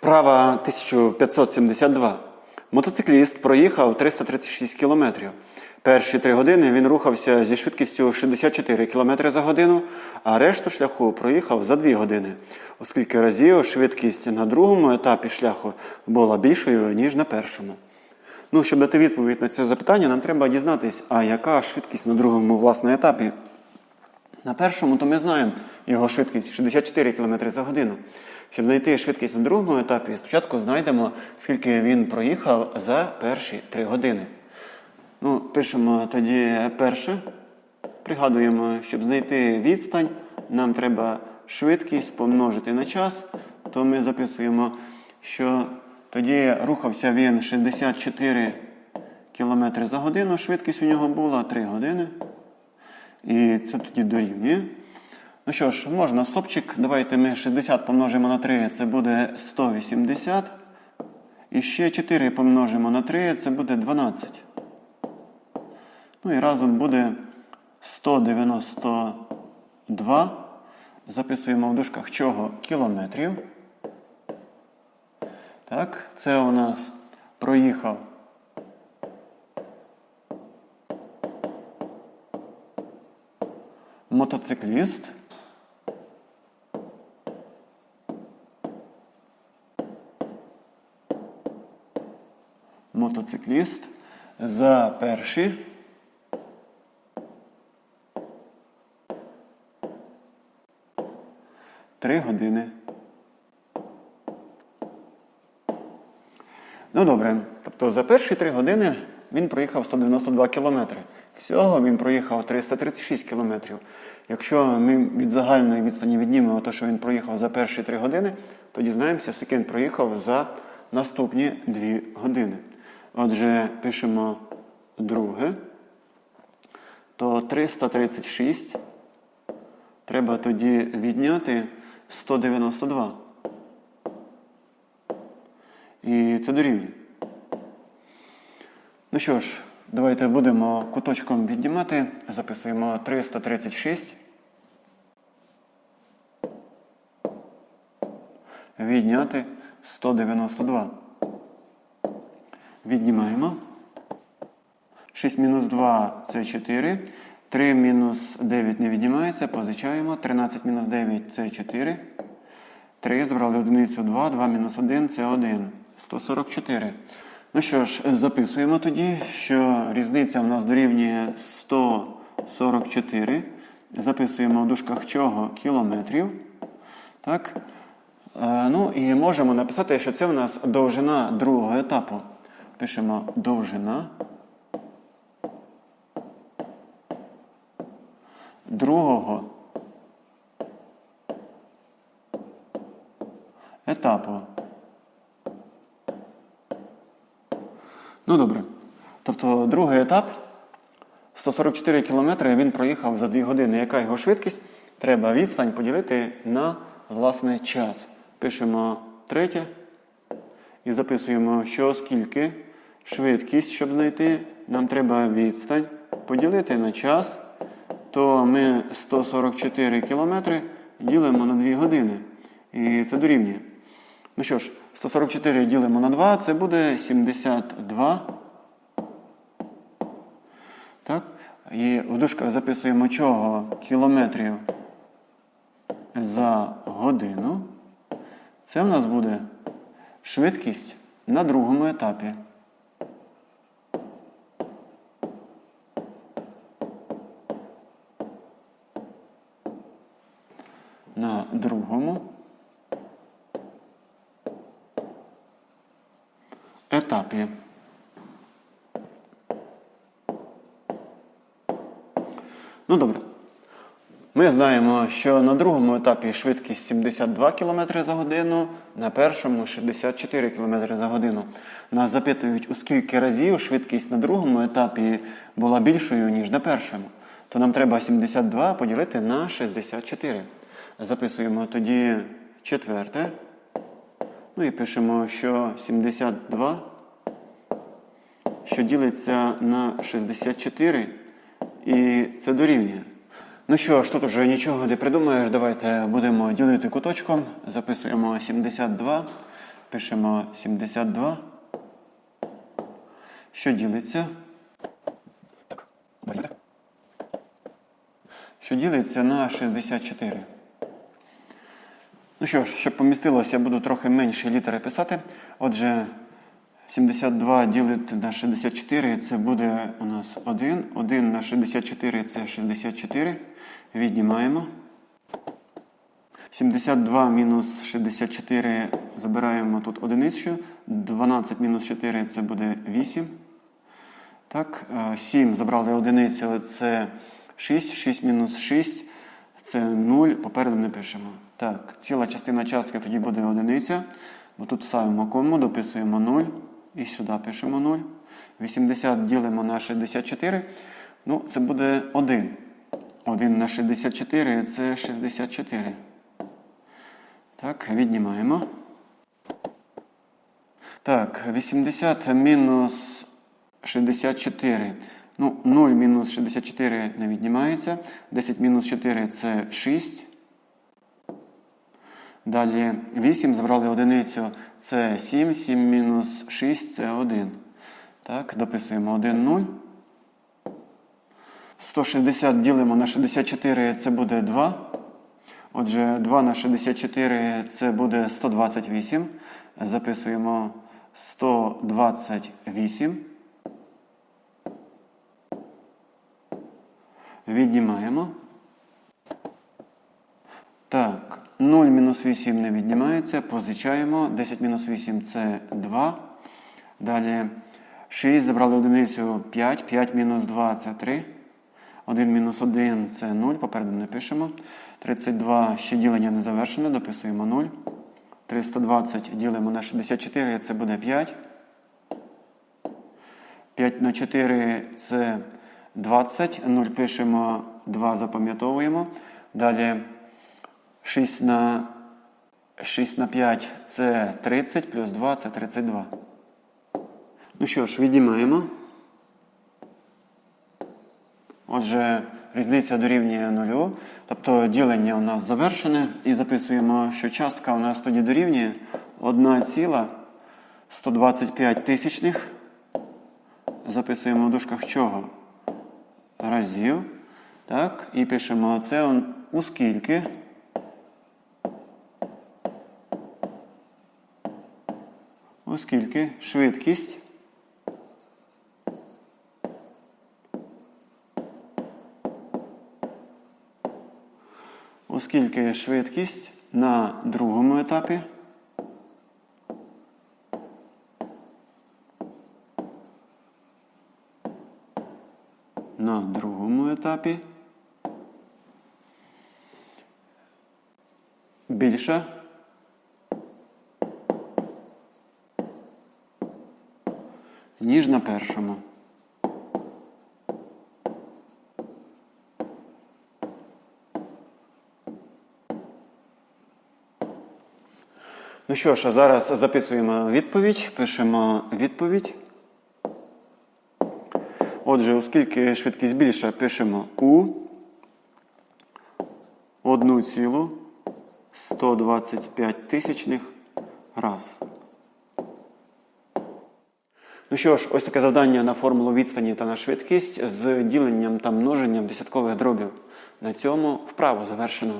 Вправа 1572. Мотоцикліст проїхав 336 кілометрів. Перші три години він рухався зі швидкістю 64 км за годину, а решту шляху проїхав за 2 години, оскільки разів швидкість на другому етапі шляху була більшою, ніж на першому. Ну, щоб дати відповідь на це запитання, нам треба дізнатись, а яка швидкість на другому власне етапі. На першому, то ми знаємо його швидкість 64 км за годину. Щоб знайти швидкість на другому етапі, спочатку знайдемо, скільки він проїхав за перші 3 години. Ну, пишемо тоді перше. Пригадуємо, щоб знайти відстань, нам треба швидкість помножити на час, то ми записуємо, що тоді рухався він 64 км за годину, швидкість у нього була 3 години. І це тоді дорівнює. Ну що ж, можна стопчик. Давайте ми 60 помножимо на 3, це буде 180. І ще 4 помножимо на 3, це буде 12. Ну і разом буде 192. Записуємо в дужках чого? Кілометрів. Так, це у нас проїхав. Мотоцикліст. Мотоцикліст за перші три години. Ну добре. Тобто за перші три години він проїхав 192 кілометри. Всього він проїхав 336 кілометрів. Якщо ми від загальної відстані віднімемо те, що він проїхав за перші три години, то дізнаємося, скільки він проїхав за наступні дві години. Отже, пишемо друге, то 336 треба тоді відняти 192. І це дорівнює. Ну що ж, давайте будемо куточком віднімати. Записуємо 336. Відняти 192. Віднімаємо. 6 мінус 2 це 4. 3 мінус 9 не віднімається, позичаємо. 13 мінус 9 це 4. 3 збрали одиницю 2, 2 мінус 1 це 1. 144. Ну що ж, записуємо тоді, що різниця в нас дорівнює 144. Записуємо в дужках чого кілометрів. Так. Е, ну і можемо написати, що це у нас довжина другого етапу. Пишемо довжина другого етапу. Ну добре. Тобто другий етап 144 кілометри він проїхав за 2 години. Яка його швидкість? Треба відстань поділити на власне час. Пишемо третє і записуємо, що скільки швидкість, щоб знайти, нам треба відстань поділити на час. То ми 144 кілометри ділимо на 2 години. І це дорівнює. Ну що ж, 144 ділимо на 2, це буде 72. Так? І в дужках записуємо чого кілометрів за годину. Це в нас буде швидкість на другому етапі. Другому етапі. Ну добре. Ми знаємо, що на другому етапі швидкість 72 км за годину, на першому 64 км за годину. Нас запитують, у скільки разів швидкість на другому етапі була більшою, ніж на першому. То нам треба 72 поділити на 64. Записуємо тоді четверте. Ну і пишемо, що 72, що ділиться на 64, і це дорівнює. Ну що ж, тут уже нічого не придумаєш. Давайте будемо ділити куточком. Записуємо 72 Пишемо 72. Що ділиться? Так. Що ділиться на 64. Ну що ж, щоб помістилося, я буду трохи менші літери писати. Отже, 72 ділити на 64 це буде у нас 1. 1 на 64 це 64. Віднімаємо. 72 мінус 64 забираємо тут одиницю. 12 мінус 4 це буде 8. Так, 7 забрали одиницю, це 6. 6 мінус 6 це 0. Попереду не пишемо. Так, ціла частина частки тоді буде одиниця. Бо тут ставимо кому, дописуємо 0. І сюди пишемо 0. 80 ділимо на 64. Ну, це буде 1. 1 на 64 це 64. Так, віднімаємо. Так, 80 мінус 64. Ну, 0 мінус 64 не віднімається. 10 мінус 4 це 6. Далі 8 забрали одиницю, це 7. 7 мінус 6 це 1. Так, дописуємо 1, 0. 160 ділимо на 64, це буде 2. Отже, 2 на 64 це буде 128. Записуємо 128. Віднімаємо. Так, 0 мінус 8 не віднімається. Позичаємо. 10 мінус 8 це 2. Далі 6. Забрали одиницю 5. 5 мінус 2 це 3. 1 мінус 1 це 0. Попереду не пишемо. 32 ще ділення не завершено. Дописуємо 0. 320 ділимо на 64, це буде 5. 5 на 4 це 20. 0 пишемо, 2 запам'ятовуємо. Далі 6 на 6 на 5 це 30, плюс 2 це 32. Ну що ж, віднімаємо. Отже, різниця дорівнює нулю. Тобто ділення у нас завершене. І записуємо, що частка у нас тоді дорівнює 1,125 тисячних. Записуємо в дужках чого? Разів. Так, і пишемо це он у скільки. Оскільки швидкість оскільки швидкість на другому етапі на другому етапі більша ніж на першому. Ну що ж, а зараз записуємо відповідь, пишемо відповідь. Отже, оскільки швидкість більша, пишемо У 1,125 тисячних раз. Ну що ж, ось таке завдання на формулу відстані та на швидкість з діленням та множенням десяткових дробів. На цьому вправо завершено.